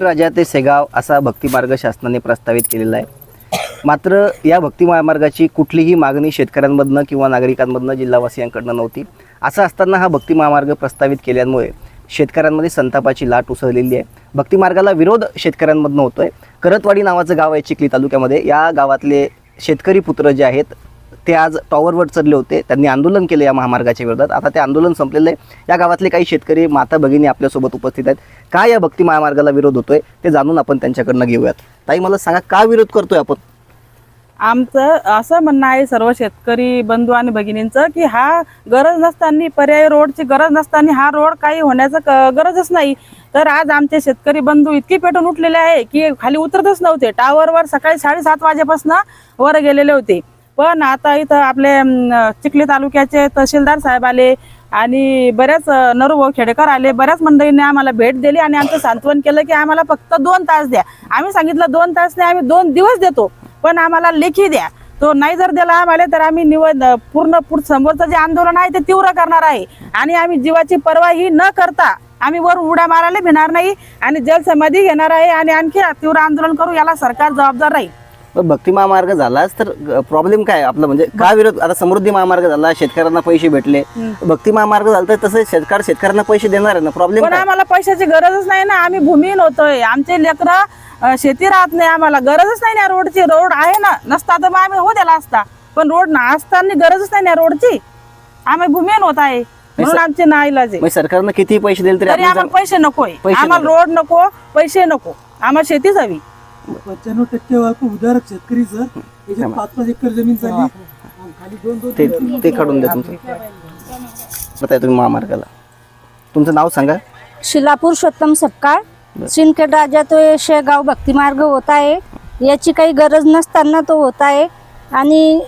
राजा ते सेगाव असा भक्तिमार्ग शासनाने प्रस्तावित केलेला आहे. मात्र या भक्ती महामार्गाची कुठलीही मागणी शेतकऱ्यांमधनं किंवा नागरिकांमधनं जिल्हावासियांकडनं नव्हती. असं असताना हा भक्ती महामार्ग प्रस्तावित केल्यामुळे शेतकऱ्यांमध्ये संतापाची लाट उसळलेली आहे. भक्ती मार्गाला विरोध शेतकऱ्यांमधनं होतो आहे करतवाडी नावाचं गाव आहे चिखली तालुक्यामध्ये. या गावातले शेतकरी पुत्र जे आहेत ते आज टॉवरवर चढले होते. त्यांनी आंदोलन केलं या महामार्गाच्या विरोधात. आता ते आंदोलन संपलेलं आहे. या गावातले काही शेतकरी माता भगिनी आपल्यासोबत उपस्थित आहेत. का या भक्ती महामार्गाला विरोध होतोय ते जाणून आपण त्यांच्याकडनं घेऊयात. ताई मला सांगा का विरोध करतोय आपण? आमचं असं म्हणणं आहे सर्व शेतकरी बंधू आणि भगिनींचं की हा गरज नसताना पर्यायी रोडची गरज नसताना हा रोड काही होण्याचं क- गरजच नाही. तर आज आमचे शेतकरी बंधू इतके पेटून उठलेले आहे की खाली उतरतच नव्हते. टावरवर सकाळी साडेसात वाजेपासून वर गेलेले होते. पण आता इथं आपले चिखली तालुक्याचे तहसीलदार साहेब आले आणि बऱ्याच अं, खेडेकर आले. बऱ्याच मंडळींनी आम्हाला भेट दिली आणि आमचं सांत्वन केलं की आम्हाला फक्त दोन तास द्या. आम्ही सांगितलं दोन तास नाही आम्ही दोन दिवस देतो पण आम्हाला लेखी द्या. तो नाही जर दिला आम्हाला तर आम्ही निवड पूर्ण पुढ समोरचं जे आंदोलन आहे ते तीव्र करणार आहे. आणि आम्ही जीवाची परवाही न करता आम्ही वर उड्या मारायला भिणार नाही आणि जलसमाधी घेणार आहे आणि आणखी तीव्र आंदोलन करू याला सरकार जबाबदार राहील. पण भक्ती महामार्ग झालाच तर प्रॉब्लेम काय? आपलं म्हणजे का विरोध? आता समृद्धी महामार्ग झाला शेतकऱ्यांना पैसे भेटले. भक्ती महामार्ग झाला तर तसं सरकार शेतकऱ्यांना पैसे देणार आहे ना? प्रॉब्लेम पण आम्हाला पैशाची गरजच नाही ना. आम्ही भूमीहीन होतोय. आमचे लेकरं शेती राहत नाही आम्हाला. गरजच नाही ना रोडची रोड आहे ना. नसता तर मग आम्ही हो द्याला असता. पण रोड ना असताना गरजच नाही ना रोडची आम्ही भूमीहीन होत आहे. म्हणून आमचे नाईलाज आहे. मग सरकारनं किती पैसे दिले तरी आम्हाला पैसे नकोय आम्हाला रोड नको पैसे नको. आम्हाला शेतीच हवी. पंच्याण्णव टक्के वाहतूक उदारक शेतकरी सर याच्यात पाच पाच एकर जमीन आणि खाली दोन दोन ते ते काढून द्या तुमचं. बताय तुम्ही महामार्गाला. तुमचं नाव सांगा. शिला पुरुषोत्तम सपकाळ. सिंदखेड राजा तो हे शेगाव भक्तिमार्ग होत आहे. याची काही गरज नसताना तो होत आहे. आणि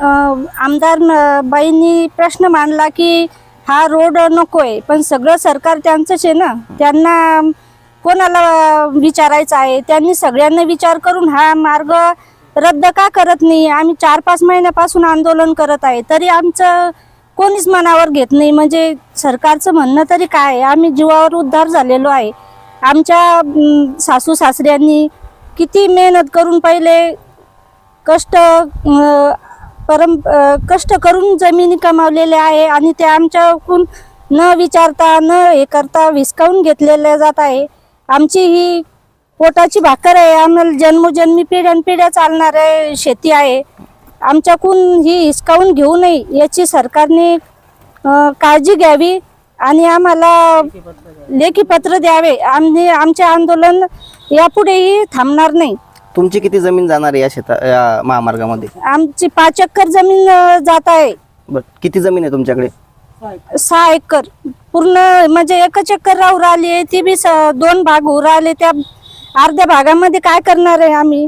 अं, आमदार न- बाईंनी प्रश्न मांडला की हा रोड नको आहे पण सगळं सरकार त्यांचंच आहे ना. त्यांना कोणाला विचारायचं आहे त्यांनी सगळ्यांना विचार करून हा मार्ग रद्द का करत नाही? आम्ही चार पाच महिन्यापासून आंदोलन करत आहे तरी आमचं कोणीच मनावर घेत नाही. म्हणजे सरकारचं म्हणणं तरी काय? आहे? आम्ही जीवावर उद्धार झालेलो आहे. आमच्या सासू सासऱ्यांनी किती मेहनत करून पहिले कष्ट परम कष्ट करून जमिनी कमावलेल्या आहे आणि ते आमच्याकडून न विचारता न हे करता विस्कावून घेतलेल्या जात आहे. आमची ही पोटाची भाकर आहे. आम्हाला जन्मोजन्मी पिढ्यानपिढ्या चालणार आहे शेती आहे. आमच्याकडून ही हिसकावून घेऊ नये याची सरकारने काळजी घ्यावी आणि आम्हाला लेखी पत्र द्यावे. आम्ही आमचे आंदोलन यापुढेही थांबणार नाही. तुमची किती जमीन जाणार आहे या शेता या महामार्गामध्ये? आमची पाच एकर जमीन जात आहे. बरं किती जमीन आहे तुमच्याकडे? सहा एकर. पूर्ण म्हणजे एकच एकर राहू राहिली आहे ती बी स- दोन भाग होऊ राहिले त्या अर्ध्या भागामध्ये काय करणार आहे आम्ही?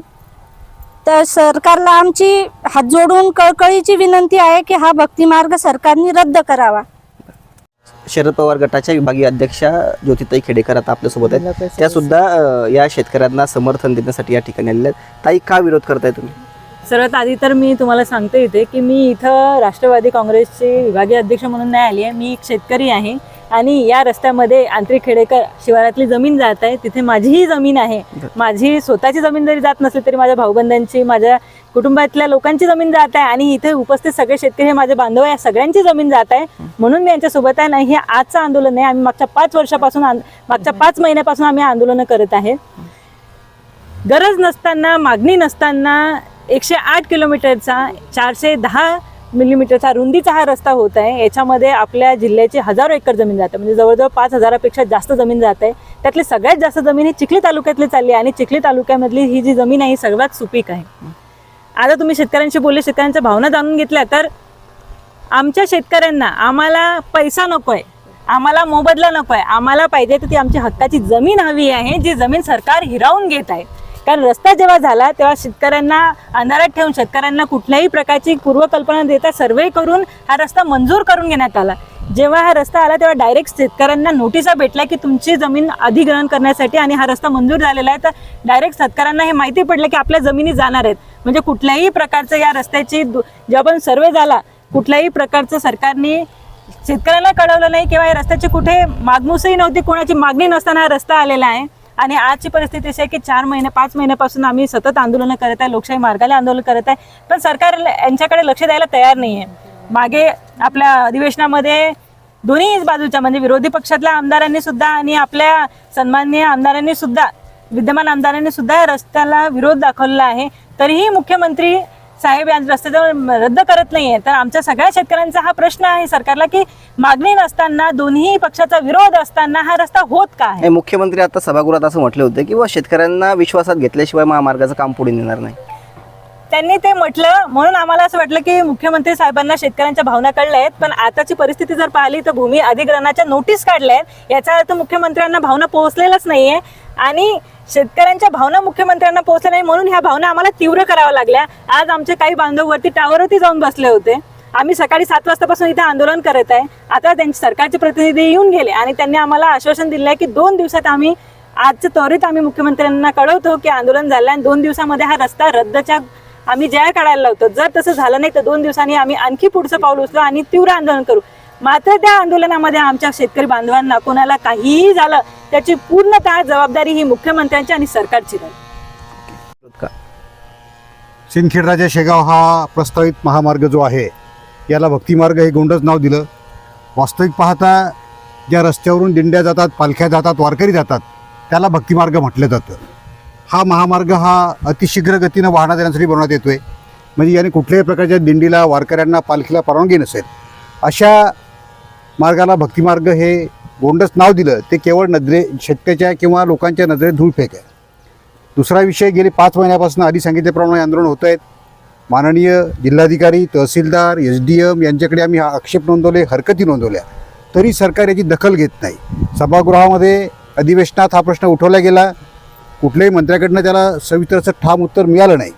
तर सरकारला आमची हात जोडून कळकळीची विनंती आहे की हा भक्ती मार्ग सरकारने रद्द करावा. शरद पवार गटाच्या विभागीय अध्यक्षा ज्योतिताई खेडेकर आता आपल्यासोबत आहेत. त्या सुद्धा या शेतकऱ्यांना समर्थन देण्यासाठी या ठिकाणी आलेल्या आहेत. ताई का विरोध करताय तुम्ही? सर्वात आधी तर मी तुम्हाला सांगते इथे की मी इथं राष्ट्रवादी काँग्रेसचे विभागीय अध्यक्ष म्हणून नाही आली आहे. मी एक शेतकरी आहे. आणि या रस्त्यामध्ये आंतरिक खेडेकर शिवारातली जमीन जात आहे. तिथे माझीही जमीन आहे. माझी स्वतःची जमीन जरी जात नसली तरी माझ्या भाऊबंधांची माझ्या कुटुंबातल्या लोकांची जमीन जात आहे आणि इथे उपस्थित सगळे शेतकरी हे माझे बांधव या सगळ्यांची जमीन जात आहे. म्हणून मी यांच्यासोबत आहे नाही हे आजचं आंदोलन आहे. आम्ही मागच्या पाच वर्षापासून मागच्या पाच महिन्यापासून आम्ही आंदोलनं करत आहे. गरज नसताना मागणी नसताना एकशे आठ किलोमीटरचा चारशे दहा मिलीमीटरचा रुंदीचा हा रस्ता होत आहे. याच्यामध्ये आपल्या जिल्ह्याची हजारो एकर जमीन जाते. म्हणजे जवळजवळ पाच हजारापेक्षा जास्त जमीन जात. आहे त्यातली सगळ्यात जास्त जमीन ही चिखली तालुक्यातली चालली आहे आणि चिखली तालुक्यामधली ही जी जमीन आहे ही सर्वात सुपीक आहे. आता तुम्ही शेतकऱ्यांशी बोलले शेतकऱ्यांच्या भावना जाणून घेतल्या तर आमच्या शेतकऱ्यांना आम्हाला पैसा नको आहे आम्हाला मोबदला नको आहे आम्हाला पाहिजे तर ती आमची हक्काची जमीन हवी आहे जी जमीन सरकार हिरावून घेत आहे. कारण रस्ता जेव्हा झाला तेव्हा शेतकऱ्यांना अंधारात ठेवून शेतकऱ्यांना कुठल्याही प्रकारची पूर्वकल्पना देता सर्वे करून हा रस्ता मंजूर करून घेण्यात आला. जेव्हा हा रस्ता आला तेव्हा डायरेक्ट शेतकऱ्यांना नोटिसा भेटल्या की तुमची जमीन अधिग्रहण करण्यासाठी आणि हा रस्ता मंजूर झालेला आहे. तर डायरेक्ट शेतकऱ्यांना हे माहिती पडलं की आपल्या जमिनी जाणार आहेत. म्हणजे कुठल्याही प्रकारचं या रस्त्याची दु- जेव्हा पण सर्वे झाला कुठल्याही प्रकारचं सरकारने शेतकऱ्यांना कळवलं नाही किंवा या रस्त्याची कुठे मागमूसही नव्हती कोणाची मागणी नसताना हा रस्ता आलेला आहे. आणि आजची परिस्थिती अशी आहे की चार महिने पाच महिन्यापासून आम्ही सतत आंदोलनं करत आहे लोकशाही मार्गाला आंदोलन करत आहे. पण सरकार यांच्याकडे लक्ष द्यायला तयार नाही आहे. मागे आपल्या अधिवेशनामध्ये दोन्ही बाजूच्या म्हणजे विरोधी पक्षातल्या आमदारांनी सुद्धा आणि आपल्या सन्माननीय आमदारांनी सुद्धा विद्यमान आमदारांनी सुद्धा रस्त्याला विरोध दाखवलेला आहे. तरीही मुख्यमंत्री साहेब या रस्त्याचं रद्द करत नाहीये. तर आमच्या सगळ्या शेतकऱ्यांचा हा प्रश्न आहे सरकारला की मागणी नसताना दोन्ही पक्षाचा विरोध असताना हा रस्ता होत का आहे? मुख्यमंत्री आता सभागृहात असं म्हटले होते की शेतकऱ्यांना विश्वासात घेतल्याशिवाय महामार्गाचं काम पुढे नेणार नाही. त्यांनी ते म्हटलं म्हणून आम्हाला असं वाटलं की मुख्यमंत्री साहेबांना शेतकऱ्यांच्या भावना कळल्या आहेत पण आताची परिस्थिती जर पाहिली तर भूमी अधिग्रहणाच्या नोटीस काढल्या आहेत याचा अर्थ मुख्यमंत्र्यांना भावना पोहोचलेलाच नाहीये आणि शेतकऱ्यांच्या भावना मुख्यमंत्र्यांना पोहोचल्या नाही म्हणून ह्या भावना आम्हाला तीव्र कराव्या लागल्या. आज आमचे काही बांधव वरती टावरवरती जाऊन बसले होते. आम्ही सकाळी सात वाजतापासून इथे आंदोलन करत आहे. आता त्यांचे सरकारचे प्रतिनिधी येऊन गेले आणि त्यांनी आम्हाला आश्वासन दिलं आहे की दोन दिवसात आम्ही आजच्या त्वरित आम्ही मुख्यमंत्र्यांना कळवतो की आंदोलन झालं आणि दोन दिवसामध्ये हा रस्ता रद्दच्या आम्ही जाहीर काढायला लावतो. जर तसं झालं नाही तर दोन दिवसांनी आम्ही आणखी पुढचं पाऊल उचलो आणि तीव्र आंदोलन करू. मात्र त्या आंदोलनामध्ये आमच्या शेतकरी बांधवांना कोणाला काहीही झालं त्याची पूर्णतः जबाबदारी ही मुख्यमंत्र्यांची आणि सरकारची राहील. का? सिंदखेड राजा शेगाव हा प्रस्तावित महामार्ग जो आहे याला भक्तिमार्ग हे गोंडच नाव दिलं. वास्तविक पाहता ज्या रस्त्यावरून दिंड्या जातात पालख्या जातात वारकरी जातात त्याला भक्तिमार्ग म्हटलं जातं. हा महामार्ग हा अतिशीघ्र गतीनं वाहना देण्यासाठी बनवण्यात येतो आहे म्हणजे याने कुठल्याही प्रकारच्या दिंडीला वारकऱ्यांना पालखीला परवानगी नसेल. अशा मार्गाला भक्तिमार्ग हे गोंडच नाव दिलं ते केवळ नजरे शेतकऱ्याच्या किंवा लोकांच्या नजरेत धूळ फेक आहे. दुसरा विषय गेले पाच महिन्यापासून आधी सांगितल्याप्रमाणे आंदोलन होत आहेत. माननीय जिल्हाधिकारी तहसीलदार एस डी एम यांच्याकडे आम्ही हा आक्षेप नोंदवले हरकती नोंदवल्या. तरी सरकार याची दखल घेत नाही. सभागृहामध्ये अधिवेशनात हा प्रश्न उठवला गेला. कुठल्याही मंत्र्याकडनं त्याला सविस्तर असं ठाम उत्तर मिळालं नाही.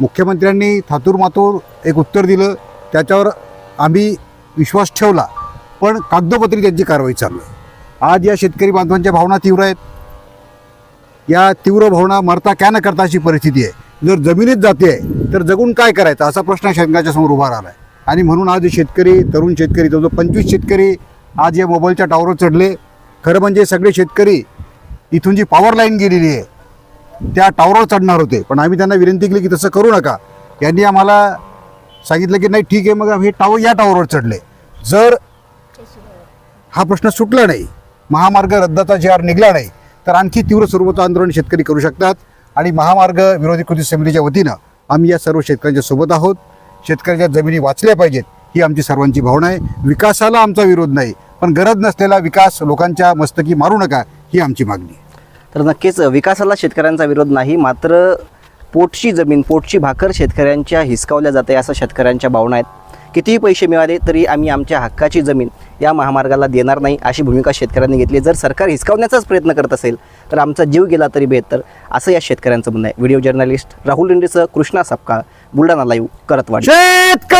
मुख्यमंत्र्यांनी थातूर मातूर एक उत्तर दिलं त्याच्यावर आम्ही विश्वास ठेवला पण कागदोपत्री त्यांची कारवाई चालू आहे. आज या शेतकरी बांधवांच्या भावना तीव्र आहेत. या तीव्र भावना मरता क्या न करता अशी परिस्थिती आहे. जर जमिनीत जाते आहे तर जगून काय करायचं? असा प्रश्न शेतकऱ्याच्या समोर उभा राहिला आहे. आणि म्हणून आज शेतकरी तरुण शेतकरी जवळजवळ पंचवीस शेतकरी आज या मोबाईलच्या टावरवर चढले खरं म्हणजे सगळे शेतकरी इथून जी पॉवर लाईन गेलेली आहे त्या टावरवर चढणार होते. पण आम्ही त्यांना विनंती केली की तसं करू नका. यांनी आम्हाला सांगितलं की नाही ठीक आहे मग हे टावर या टावरवर चढले. जर हा प्रश्न सुटला नाही महामार्ग रद्दाचा जे आर निघला नाही तर आणखी तीव्र स्वरूपाचं आंदोलन शेतकरी करू शकतात आणि महामार्ग विरोधी कृती समितीच्या वतीनं आम्ही या सर्व शेतकऱ्यांच्या सोबत आहोत. शेतकऱ्याच्या जमिनी वाचल्या पाहिजेत ही आमची सर्वांची भावना आहे. विकासाला आमचा विरोध नाही पण गरज नसलेला विकास लोकांच्या मस्तकी मारू नका ही आमची मागणी आहे. तर नक्कीच विकासाला शेतकऱ्यांचा विरोध नाही मात्र पोटची जमीन पोटची भाकर शेतकऱ्यांच्या हिसकावल्या जाते असं शेतकऱ्यांच्या भावना आहेत. कितीही पैसे मिळाले तरी आम्ही आमच्या हक्काची जमीन या महामार्गाला देणार नाही अशी भूमिका शेतकऱ्यांनी घेतली. जर सरकार हिसकावण्याचाच प्रयत्न करत असेल तर आमचा जीव गेला तरी बेहतर असं या शेतकऱ्यांचं म्हणणं आहे. व्हिडिओ जर्नलिस्ट राहुल इंडेसह कृष्णा सपकाळ बुलढाणा लाईव्ह करत वाट